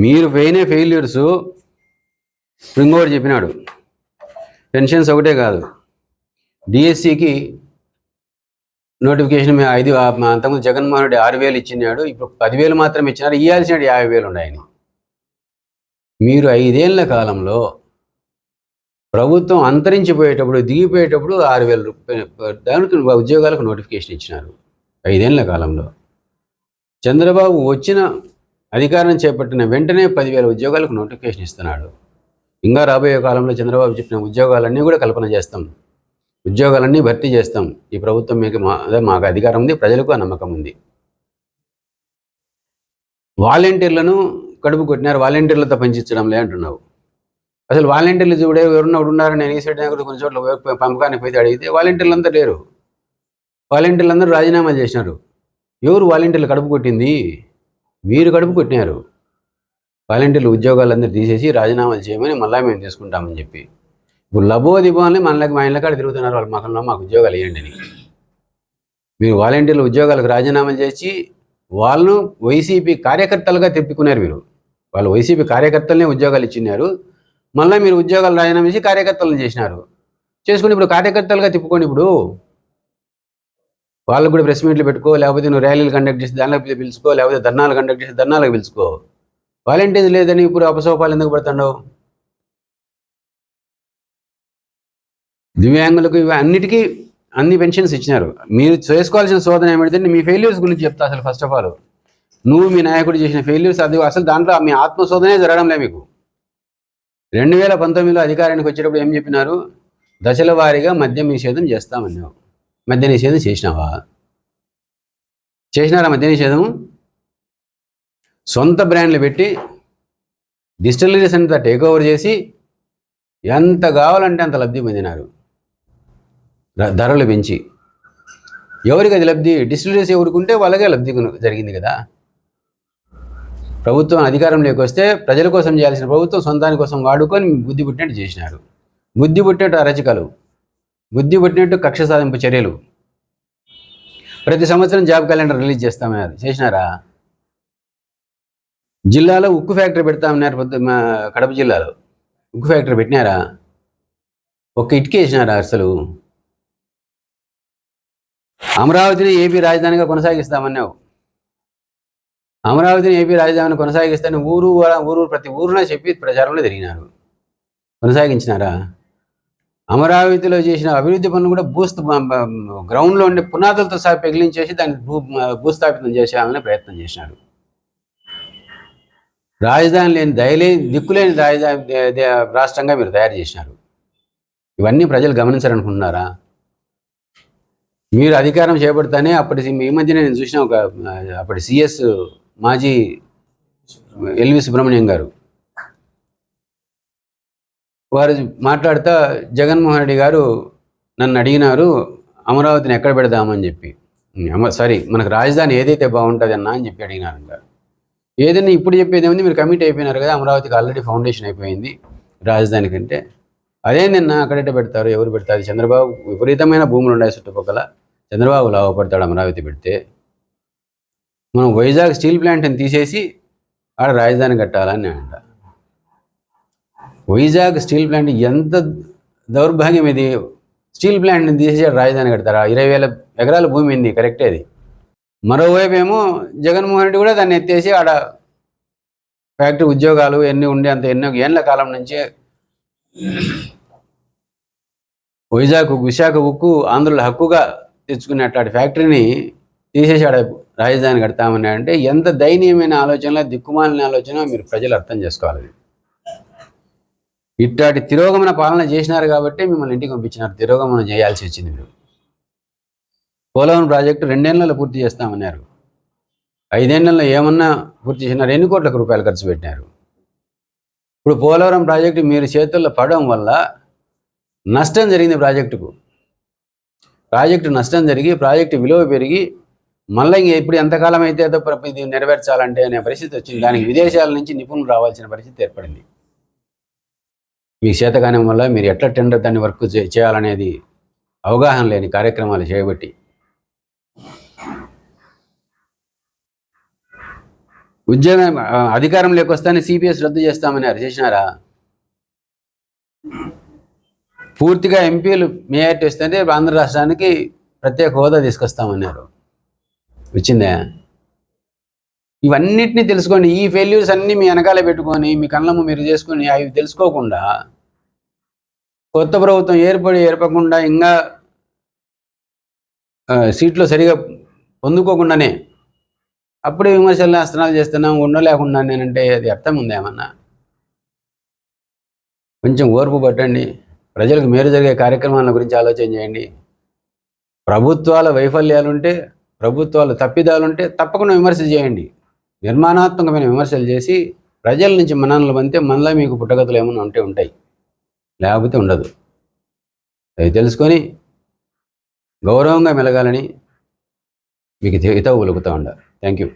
మీరు పోయినే ఫెయిల్యూర్స్ ఇప్పుడు చెప్పినాడు. పెన్షన్స్ ఒకటే కాదు. డిఎస్సికి నోటిఫికేషన్ మేము ఐదు అంతకుముందు జగన్మోహన్ రెడ్డి ఆరు వేలు ఇచ్చినాడు ఇప్పుడు పదివేలు మాత్రం ఇచ్చినారు ఇవ్వాల్సిన యాభై వేలు ఉన్నాయని. మీరు ఐదేళ్ళ కాలంలో ప్రభుత్వం అంతరించిపోయేటప్పుడు దిగిపోయేటప్పుడు ఆరు వేల రూపాయలు దానికి ఉద్యోగాలకు నోటిఫికేషన్ ఇచ్చినారు ఐదేళ్ళ కాలంలో. చంద్రబాబు వచ్చిన అధికారం చేపట్టిన వెంటనే పదివేల ఉద్యోగాలకు నోటిఫికేషన్ ఇస్తున్నాడు. ఇంకా రాబోయే కాలంలో చంద్రబాబు చెప్పిన ఉద్యోగాలన్నీ కూడా కల్పన చేస్తాం. ఉద్యోగాలన్నీ భర్తీ చేస్తాం. ఈ ప్రభుత్వం మీకు మా అదే మాకు అధికారం ఉంది ప్రజలకు ఆ నమ్మకం ఉంది. వాలంటీర్లను కడుపు కొట్టినారు వాలంటీర్లతో పనిచేయడంలే అంటున్నావు. అసలు వాలంటీర్లు చూడే ఎవరున్నా ఉన్నారని నేను ఈ సైడ్ కొన్ని చోట్ల పంపకానికి పోతే అడిగితే వాలంటీర్లు అంతా లేరు. వాలంటీర్లు అందరూ రాజీనామాలు చేసినారు. ఎవరు వాలంటీర్లు కడుపు కొట్టింది? వీరు కడుపు కొట్టినారు. వాలంటీర్లు ఉద్యోగాలందరూ తీసేసి రాజీనామాలు చేయమని మళ్ళా మేము తీసుకుంటామని చెప్పి. ఇప్పుడు లబో దిబోని మనకి మా ఇళ్ళకాడ తిరుగుతున్నారు వాళ్ళ మకంలో మాకు ఉద్యోగాలు ఇవ్వండి అని. మీరు వాలంటీర్లు ఉద్యోగాలకు రాజీనామాలు చేసి వాళ్ళను వైసీపీ కార్యకర్తలుగా తిప్పుకున్నారు మీరు. వాళ్ళు వైసీపీ కార్యకర్తలనే ఉద్యోగాలు ఇచ్చినారు. మళ్ళీ మీరు ఉద్యోగాలు రాజీనామా చేసి కార్యకర్తలను చేసినారు. చేసుకుని ఇప్పుడు కార్యకర్తలుగా తిప్పుకోండి ఇప్పుడు వాళ్ళకు కూడా ప్రెస్ మీట్లు పెట్టుకో లేకపోతే నువ్వు ర్యాలీలు కండక్ట్ చేసి దానిలోకి పిలుచుకో లేకపోతే ధర్నాలు కండక్ట్ చేసి ధర్నాలకు పిలుచుకో. వాలంటీర్స్ లేదని ఇప్పుడు అపసోపాలు ఎందుకు పడుతున్నావు? దివ్యాంగులకు ఇవి అన్నిటికీ అన్ని పెన్షన్స్ ఇచ్చినారు. మీరు చేసుకోవాల్సిన శోధన ఏమిటంటే మీ ఫెయిల్యూర్స్ గురించి చెప్తా అసలు ఫస్ట్ ఆఫ్ ఆల్ నువ్వు మీ నాయకుడు చేసిన ఫెయిల్యూర్స్ అది అసలు దాంట్లో మీ ఆత్మశోధనే జరగడంలే మీకు. రెండు వేల పంతొమ్మిదిలో అధికారానికి వచ్చేటప్పుడు ఏం చెప్పినారు? దశల వారీగా మద్యం నిషేధం చేస్తామన్నావు. మద్య నిషేధం చేసినావా? చేసినారా మద్య నిషేధము సొంత బ్రాండ్లు పెట్టి డిస్టిలరీస్ అంతా టేక్ ఓవర్ చేసి ఎంత కావాలంటే అంత లబ్ధి పొందినారు. ధరలు పెంచి. ఎవరికి అది లబ్ధి? డిస్టిలరీస్ ఎవరుకుంటే వాళ్ళకే లబ్ధి జరిగింది కదా. ప్రభుత్వం అధికారంలోకి వస్తే ప్రజల కోసం చేయాల్సిన ప్రభుత్వం సొంతాని కోసం వాడుకొని బుద్ధి పుట్టినట్టు చేసినారు. బుద్ధి పుట్టినట్టు అరచికలు బుద్ధి పుట్టినట్టు కక్ష సాధింపు చర్యలు. ప్రతి సంవత్సరం జాబ్ క్యాలెండర్ రిలీజ్ చేస్తామన్నారు చేసినారా? జిల్లాలో ఉక్కు ఫ్యాక్టరీ పెడతామన్నారు మా కడప జిల్లాలో. ఉక్కు ఫ్యాక్టరీ పెట్టినారా? ఒక ఇటుక వేసినారా అసలు? అమరావతిని ఏపీ రాజధానిగా కొనసాగిస్తామన్నావు. అమరావతిని ఏపీ రాజధానిని కొనసాగిస్తాను ఊరు ఊరు ప్రతి ఊరున చెప్పి ప్రచారంలో తిరిగినారు. కొనసాగించినారా? అమరావతిలో చేసిన అభివృద్ధి పనులు కూడా భూస్థ గ్రౌండ్లో ఉండే పునాదులతో సహా పెగిలించేసి దాన్ని భూ భూస్థాపితం చేసేయాలనే ప్రయత్నం చేసినారు రాజధాని లేని దయలే దిక్కులేని రాజధాని రాష్ట్రంగా మీరు తయారు చేసినారు. ఇవన్నీ ప్రజలు గమనించాలనుకుంటున్నారా మీరు అధికారం చేపడతానే అప్పటి ఈ మధ్యనే నేను చూసిన ఒక అప్పటి సిఎస్ మాజీ ఎల్వి సుబ్రహ్మణ్యం గారు వారు మాట్లాడుతూ జగన్మోహన్ రెడ్డి గారు నన్ను అడిగినారు అమరావతిని ఎక్కడ పెడదామని చెప్పి. అమ సారీ మనకు రాజధాని ఏదైతే బాగుంటుంది అన్నా అని చెప్పి అడిగినారంట ఏదైనా ఇప్పుడు చెప్పేది ఏముంది మీరు కమిట్ అయిపోయినారు కదా అమరావతికి ఆల్రెడీ ఫౌండేషన్ అయిపోయింది రాజధాని కంటే. అదే నిన్న అక్కడైతే పెడతారు ఎవరు పెడతారు? చంద్రబాబు విపరీతమైన భూములు ఉన్నాయి చుట్టుపక్కల. చంద్రబాబు లాభపడతాడు అమరావతి పెడితే. మనం వైజాగ్ స్టీల్ ప్లాంట్ని తీసేసి ఆడ రాజధాని కట్టాలని అంట. వైజాగ్ స్టీల్ ప్లాంట్ ఎంత దౌర్భాగ్యం ఇది? స్టీల్ ప్లాంట్ని తీసేసి ఆడ రాజధాని కడతారా? ఇరవై వేల ఎకరాల భూమి ఉంది కరెక్టే అది. మరోవైపు ఏమో జగన్మోహన్ రెడ్డి కూడా దాన్ని ఎత్తేసి ఆడ ఫ్యాక్టరీ ఉద్యోగాలు ఎన్ని ఉండే అంత ఎన్నో ఏళ్ళ కాలం నుంచే వైజాగ్ విశాఖ ఉక్కు ఆంధ్రుల హక్కుగా తెచ్చుకునే అట్లాంటి ఫ్యాక్టరీని తీసేసి ఆడ రాజధాని కడతామని అంటే ఎంత దయనీయమైన ఆలోచనలో దిక్కుమాలిన ఆలోచన మీరు ప్రజలు అర్థం చేసుకోవాలి. ఇట్లాంటి తిరోగమన పాలన చేసినారు కాబట్టి మిమ్మల్ని ఇంటికి పంపించినారు. తిరోగమనం చేయాల్సి వచ్చింది మీరు. పోలవరం ప్రాజెక్టు రెండేళ్ళలో పూర్తి చేస్తామన్నారు. ఐదేళ్ళలో ఏమన్నా పూర్తి చేసినారు? ఎన్ని కోట్ల రూపాయలు ఖర్చు పెట్టినారు? ఇప్పుడు పోలవరం ప్రాజెక్టు మీరు చేతుల్లో పడడం వల్ల నష్టం జరిగింది ప్రాజెక్టుకు. ప్రాజెక్టు నష్టం జరిగి ప్రాజెక్టు విలువ పెరిగి మళ్ళీ ఇంక ఇప్పుడు ఎంతకాలం అయితే ఏదో ఇది నెరవేర్చాలంటే అనే పరిస్థితి వచ్చింది. దానికి విదేశాల నుంచి నిపుణులు రావాల్సిన పరిస్థితి ఏర్పడింది. మీ చేతకానం వల్ల మీరు ఎట్లా టెండర్ దాన్ని వర్క్ చేయాలనేది అవగాహన లేని కార్యక్రమాలు చేయబట్టి. ఉద్యోగం అధికారం లేకొస్తానే సిపిఎస్ రద్దు చేస్తామన్నారు చేసినారా? పూర్తిగా ఎంపీలు మేయర్టీ వస్తే ఆంధ్ర రాష్ట్రానికి ప్రత్యేక హోదా తీసుకొస్తామన్నారు. వచ్చిందా? ఇవన్నిటిని తెలుసుకోండి ఈ ఫెయిల్యూర్స్ అన్నీ మీ వెనకాల పెట్టుకొని మీ కళ్ళము మీరు చేసుకొని అవి తెలుసుకోకుండా కొత్త ప్రభుత్వం ఏర్పడి ఏర్పడకుండా ఇంకా సీట్లో సీట్లు సరిగా పొందుకోకుండానే అప్పుడే విమర్శలు అస్త్రాలు చేస్తున్నాం ఉండలేకుండా నేనంటే అది అర్థం ఉందేమన్నా కొంచెం ఓర్పు పట్టండి. ప్రజలకు మేలు జరిగే కార్యక్రమాల గురించి ఆలోచన చేయండి. ప్రభుత్వాల వైఫల్యాలుంటే ప్రభుత్వాలు తప్పిదాలుంటే తప్పకుండా విమర్శ చేయండి. నిర్మాణాత్మకమైన విమర్శలు చేసి ప్రజల నుంచి మనల్ని పంతే మనలో మీకు పుట్టగతులు ఏమైనా ఉంటే ఉంటాయి. లేకపోతే ఉండదు. అవి తెలుసుకొని గౌరవంగా మెలగాలని మీకు హితవు పలుకుతూ ఉండాలి. Thank you